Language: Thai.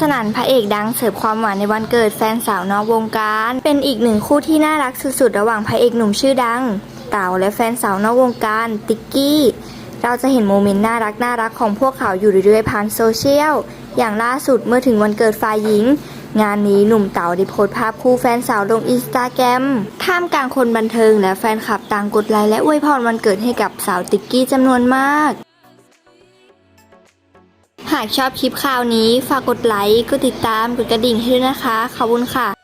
สนันพระเอกดังเสิร์ฟความหวานในวันเกิดแฟนสาวนอกวงการ เป็นอีกหนึ่งคู่ที่น่ารักสุดๆ ระหว่างพระเอกหนุ่มชื่อดัง เต่าและแฟนสาวนอกวงการ ติ๊กกี้ เราจะเห็นโมเมนต์น่ารักน่ารักของพวกเขาอยู่เรื่อยๆผ่านโซเชียล อย่างล่าสุดเมื่อถึงวันเกิดฝ่ายหญิง งานนี้หนุ่มเต๋าได้โพสต์ภาพคู่แฟนสาวลงอินสตาแกรมท่ามกลางคนบันเทิงและแฟนคลับต่างกดไลค์และอวยพรวันเกิดให้กับสาวติ๊กกี้จำนวนมาก หากชอบคลิปข่าวนี้ ฝากกดไลค์ กดติดตาม กดกระดิ่งให้ด้วยนะคะ ขอบคุณค่ะ